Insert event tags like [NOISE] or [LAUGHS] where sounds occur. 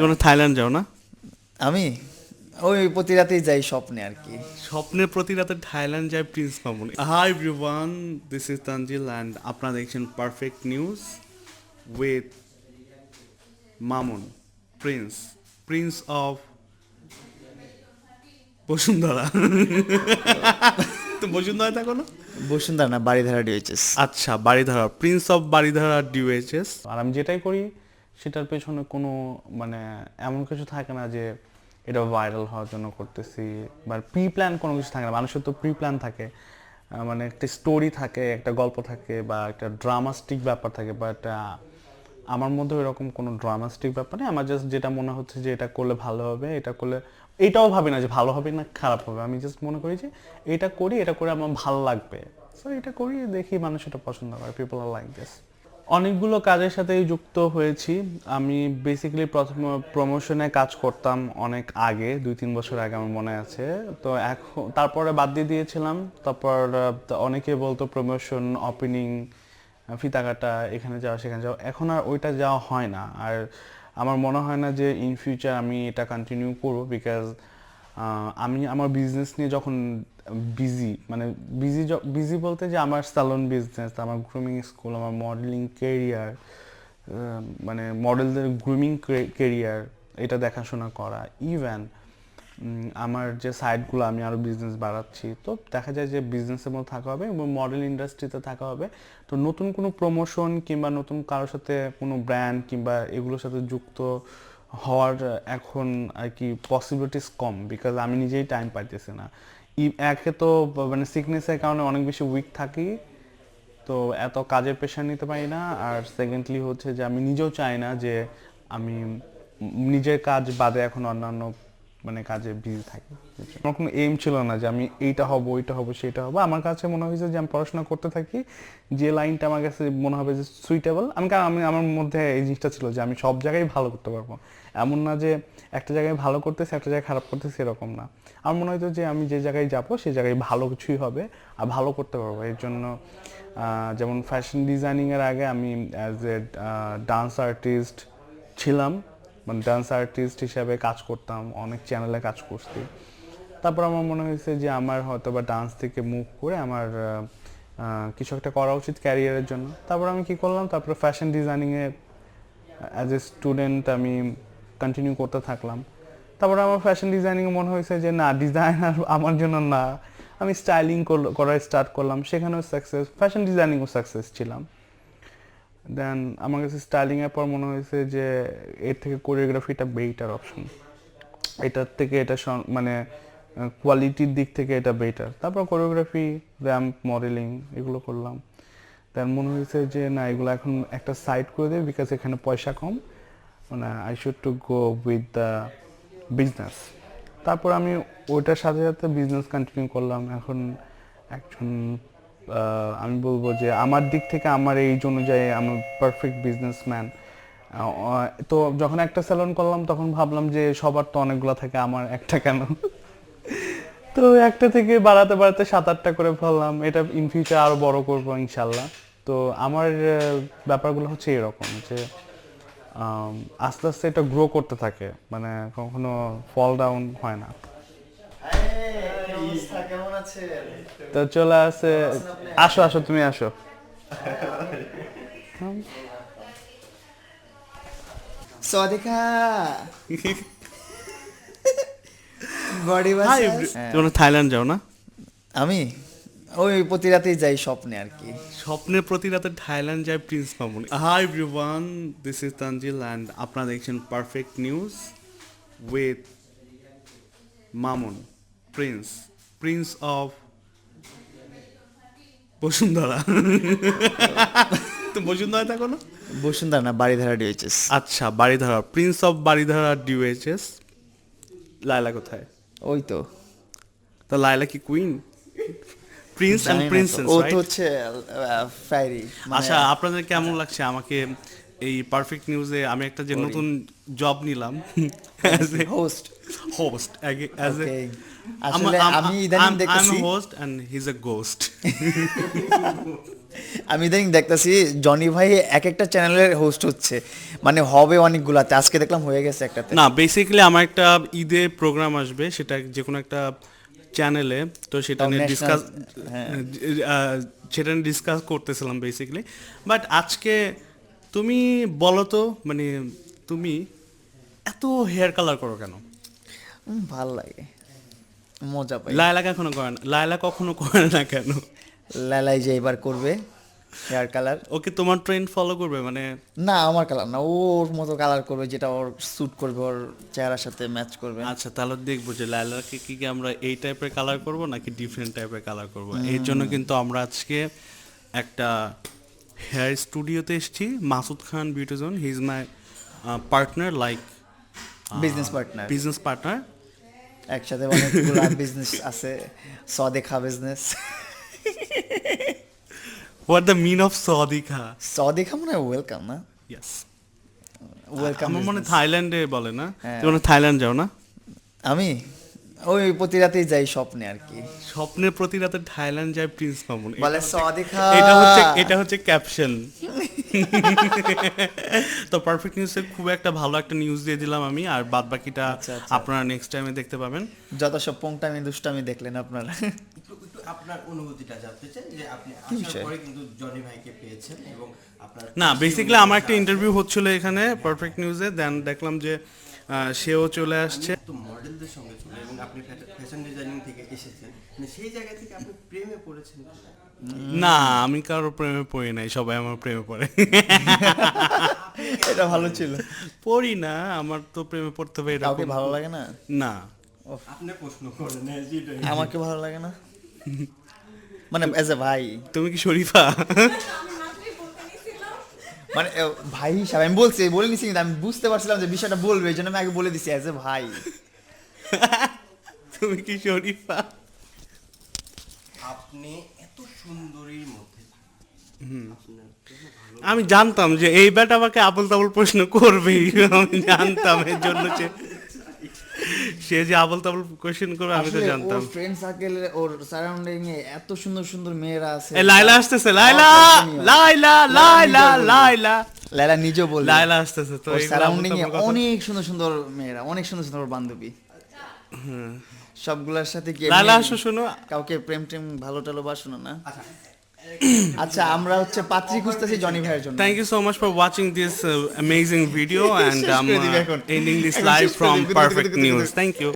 তোমরা থাইল্যান্ড যাও না? আমি? ওই প্রতি রাতেই যাই স্বপ্নে আর কি। স্বপ্নের প্রতি রাতে থাইল্যান্ড যায় prince Mamuni. Hi everyone this is Tanzil and আপনারা দেখছেন perfect news with Mamun prince prince of Bashundhara. তো বসুন্ধরা থাকো না? বসুন্ধরা না বাড়িধারা ডিউএচএস আচ্ছা Baridhara prince of Baridhara DOHS আর আমি যেটাই করি সেটার পেছনে কোনো মানে এমন কিছু থাকে না যে এটা ভাইরাল হওয়ার জন্য করতেছি বা প্রি প্ল্যান কোনো কিছু থাকে না। মানুষের তো প্রি প্ল্যান থাকে মানে একটা স্টোরি থাকে, একটা গল্প থাকে বা একটা ড্রামাস্টিক ব্যাপার থাকে বা একটা আমার মধ্যে এরকম কোনো ড্রামাস্টিক ব্যাপার নেই। আমার জাস্ট যেটা মনে হচ্ছে যে এটা করলে ভালো হবে, এটা করলে, এটাও ভাবি না যে ভালো হবে না খারাপ হবে। আমি জাস্ট মনে করি যে এটা করি, এটা করে আমার ভালো লাগবে। সো এটা করি, দেখি মানুষ এটা পছন্দ করে। পিপল আর লাইক দিস অনেকগুলো কাজের সাথেই যুক্ত হয়েছি। আমি বেসিক্যালি প্রথম প্রমোশনে কাজ করতাম অনেক আগে, দুই তিন বছর আগে আমার মনে আছে। তো এখন, তারপরে বাদ দিয়ে দিয়েছিলাম। তারপর অনেকে বলতো প্রমোশন ওপেনিং ফিতা কাটা এখানে যাওয়া সেখানে যাওয়া এখন আর ওইটা যাওয়া হয় না। আর আমার মনে হয় না যে ইন ফিউচার আমি এটা কন্টিনিউ করব বিকজ আমি আমার বিজনেস নিয়ে যখন বিজি মানে বিজি বিজি বলতে যে আমার স্যালন বিজনেস আমার গ্রুমিং স্কুল আমার মডেলিং কেরিয়ার মানে মডেলদের গ্রুমিং কেরিয়ার এটা দেখাশোনা করা ইভেন আমার যে সাইটগুলো আমি আরও বিজনেস বাড়াচ্ছি, তো দেখা যায় যে বিজনেসের মধ্যে থাকা হবে এবং মডেল ইন্ডাস্ট্রিতে থাকা হবে। তো নতুন কোনো প্রমোশন কিংবা নতুন কারোর সাথে কোনো ব্র্যান্ড কিংবা এগুলোর সাথে যুক্ত হওয়ার এখন আর কি পসিবিলিটিস কম বিকজ আমি নিজেই টাইম পাইতেছি না। একে তো মানে সিকনেসের কারণে অনেক বেশি উইক থাকি। তো এত কাজের প্রেশার নিতে পারি না। আর সেকেন্ডলি হচ্ছে যে আমি নিজেও চাই না যে আমি নিজের কাজ বাদে এখন অন্যান্য মানে কাজে বিজি থাকি আমার কোনো এম ছিল না যে আমি এইটা হব, ওইটা হব সেটা হব। আমার কাছে মনে হয়েছে যে আমি পড়াশোনা করতে থাকি, যে লাইনটা আমার কাছে মনে হবে যে সুইটেবল আমি আমি, আমার মধ্যে এই জিনিসটা ছিল যে আমি সব জায়গায় ভালো করতে পারব। এমন না যে একটা জায়গায় ভালো করতেছি, একটা জায়গায় খারাপ করতেছি এরকম না। আমার মনে হতো যে আমি যে জায়গায় যাব সেই জায়গায় ভালো কিছুই হবে আর ভালো করতে পারব। এর জন্য যেমন ফ্যাশন ডিজাইনিংয়ের আগে আমি অ্যাজ এ ডান্স আর্টিস্ট ছিলাম। মানে ডান্স আর্টিস্ট হিসাবে কাজ করতাম, অনেক চ্যানেলে কাজ করছি। তারপর আমার মনে হয়েছে যে আমার হয়তো বা ডান্স থেকে মুভ করে আমার কিছু একটা করা উচিত ক্যারিয়ারের জন্য। তারপর আমি কি করলাম? তারপরে ফ্যাশন ডিজাইনিংয়ে অ্যাজ এ স্টুডেন্ট আমি কন্টিনিউ করতে থাকলাম। তারপরে আমার ফ্যাশন ডিজাইনিংয়ে মনে হয়েছে যে না ডিজাইনার আমার জন্য না। আমি স্টাইলিং করা স্টার্ট করলাম। সেখানেও সাকসেস ফ্যাশন ডিজাইনিংও সাকসেস ছিলাম। দেন আমার কাছে স্টাইলিংয়ের পর মনে হয়েছে যে এর থেকে কোরিওগ্রাফিটা বেটার অপশন এটার থেকে এটা মানে কোয়ালিটির দিক থেকে এটা বেটার তারপর কোরিওগ্রাফি র্যাম্প মডেলিং এগুলো করলাম। দেন মনে হয়েছে যে না, এগুলো এখন একটা সাইড করে দেবে বিকজ এখানে পয়সা কম। মানে I should to go with the business তারপর আমি ওইটার সাথে সাথে বিজনেস কন্টিনিউ করলাম। এখন একজন আমি বলব যে আমার দিক থেকে আমার এই অনুযায়ী আমি পারফেক্ট বিজনেসম্যান তো যখন একটা স্যালন করলাম, তখন ভাবলাম যে সবার তো অনেকগুলো থাকে, আমার একটা কেন? তো একটা থেকে বাড়াতে বাড়াতে সাত আটটা করে ফেললাম। এটা ইন ফিউচার আরও বড় করব ইনশাল্লাহ। তো আমার ব্যাপারগুলো হচ্ছে এরকম যে আস্তে আস্তে এটা গ্রো করতে থাকে। মানে কখনো ফল ডাউন হয় না। তো চলে আসে আসো আসো তুমি আসো। সদিকা। বডি তোমরা থাইল্যান্ড যাও না? আমি? ওই প্রতি রাতেই যাই স্বপ্নে আর কি। স্বপ্নের প্রতি রাতে থাইল্যান্ড যায় prince Mamuni hi everyone this is Tanzil and আপনারা দেখছেন perfect news with Mamun prince prince of Bashundhara তো বসুন্ধরা থাকো না বসুন্ধরা না বাড়িধারা ডিএইচএস আচ্ছা Baridhara prince of Baridhara DOHS Laila কোথায়? ওই তো। তা লায়লা কি কুইন প্রিন্স তো। প্রিন্সেস ও তো হচ্ছে ফ্রাইরি আচ্ছা আপনাদের কেমন লাগছে? আমাকে এই পারফেক্ট নিউজে আমি একটা যে নতুন জব নিলাম as a host host as a আসলে [LAUGHS] আমি ইদানিং দেখতেছি host and his a ghost আমি ইদানিং দেখতেছি জনি ভাই এক একটা চ্যানেলের হোস্ট হচ্ছে। মানে হবে অনেকগুলাতে আজকে দেখলাম হয়ে গেছে একটাতে। না বেসিক্যালি আমার একটা ঈদে প্রোগ্রাম আসবে সেটা যে কোনো একটা চ্যানেলে তো সেটা নিয়ে ডিসকাস হ্যাঁ। সেটা নিয়ে ডিসকাস করতেছিলাম বেসিক্যালি বাট আজকে তুমি বলো তো মানে তুমি এত হেয়ার কালার করো কেন? ভালো লাগে। মজা পাই। লায়লা কখনো করে না লায়লা কখনো করে না কেন? লালাই যে এবার করবে হেয়ার কালার ওকে তোমার ট্রেন্ড ফলো করবে মানে না আমার কালার না ওর মতো কালার করবে যেটা ওর স্যুট করবে ওর চেহারার সাথে ম্যাচ করবে। আচ্ছা তাহলে দেখব যে লাইলাকে কি কি আমরা এই টাইপের কালার করব নাকি ডিফারেন্ট টাইপের কালার করব। এর জন্য কিন্তু আমরা আজকে একটা হেয়ার স্টুডিওতে এসেছি। Masud Khan বিউটিজন he is my partner like business partner business partner একসাথে অনেকগুলো বিজনেস [LAUGHS] আছে। স দেখা business what the mean of সদিকা স দেখা মানে ওয়েলকাম না? ইয়েস ওয়েলকাম আমার মনে থাইল্যান্ডে বলে না। হ্যাঁ। তুমি থাইল্যান্ড যাও না? আমি? ওই প্রতি রাতেই যাই স্বপ্নে আর কি। স্বপ্নের প্রতি রাতে থাইল্যান্ড যায় প্রিন্স মামুন। বলে স এটা হচ্ছে এটা হচ্ছে ক্যাপশন। তো পারফেক্ট নিউজের খুব একটা ভালো একটা নিউজ দিয়ে দিলাম আমি আর বাদ বাকিটা আচ্ছা, আচ্ছা। আপনারা নেক্সট টাইমে দেখতে পাবেন। যত সব পোংটামি দুষ্টামি দেখলেন আপনারা। একটু একটু আপনার অনুভূতিটা জানতে চাই যে আপনি আসার পরে কিন্তু জনি ভাইকে পেয়েছেন এবং আপনার না বেসিক্যালি আমার একটা ইন্টারভিউ হচ্ছিল এখানে পারফেক্ট নিউজে দেন দেখলাম যে সেও চলে আসছে। তো মডেলদের সঙ্গে ছিল এবং আপনি ফ্যাশন ডিজাইনিং থেকে এসেছেন। মানে সেই জায়গা থেকে আপনি প্রেমে পড়েছেন না আমি কারোর প্রেমে পড়ি নাই সবাই আমার প্রেমে পড়ে। এটা ভালো ছিল। পড়ি না আমার তো প্রেমে পড়তে হবে এটা ভালো লাগে না? না। আপনি প্রশ্ন করেন হ্যাঁ, আমাকে ভালো লাগে না? মানে এজ এ ভাই। তুমি কি শরীফা? মানে ভাই হিসাবে আমি বলছি বলে নিছি কিন্তু আমি বুঝতে পারছিলাম যে বিষয়টা বলবে এই জন্য আমি আগে বলে দিছি অ্যাজ এ ভাই। [LAUGHS] তুমি কি শরীফা? আপনি এত সুন্দরীর মধ্যে আমি জানতাম যে এই বেটা আমাকে আবল তাবল প্রশ্ন করবেই। [LAUGHS] আমি জানতাম এর জন্য যে সে যে আবল তাবল কোশ্চেন করবে আমি তো জানতাম। ওর ফ্রেন্ড সার্কেল ওর সারাউন্ডিং এ এত সুন্দর সুন্দর মেয়েরা আছে। এ লাইলা আসতেছে লাইলা লাইলা লাইলা লাইলা লাইলা বলবে। লাইলা আসতেছে তো ওর সারাউন্ডিং এ অনেক সুন্দর সুন্দর মেয়েরা অনেক সুন্দর সুন্দর বান্ধবী। সবগুলোর সাথে কি লাইলা আসো শোনো। কাউকে প্রেম টেম ভালো টালো বাসনো না [CLEARS THROAT] আচ্ছা আমরা হচ্ছে পাত্রি খুঁজতেছি জনি ভাইয়ের জন্য। Thank you so much for watching this amazing video and I am ending this live from perfect news thank you